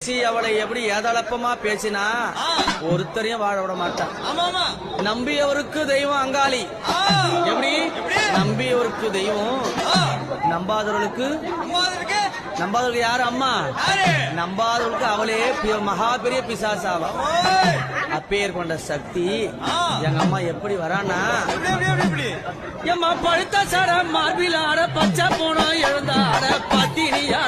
பேசி அவளை எப்படி ஏதளப்பமா பேசினா ஒருத்தரையும் வாழ விட மாட்டான். நம்பியவருக்கு தெய்வம் அங்காளி. எப்படி? நம்பியவருக்கு தெய்வம். நம்பாதவர்களுக்கு நம்பாதவர்களுக்கு யாரு? அம்மா. நம்பாதவர்களுக்கு அவளே மகா பெரிய பிசாசாவா? அப்பேர் கொண்ட சக்தி. எங்க அம்மா எப்படி வரானா எம்மா பழுத்த சட ஆட பச்சை போனோம் எழுந்தாட பத்தினியாளா ஆ,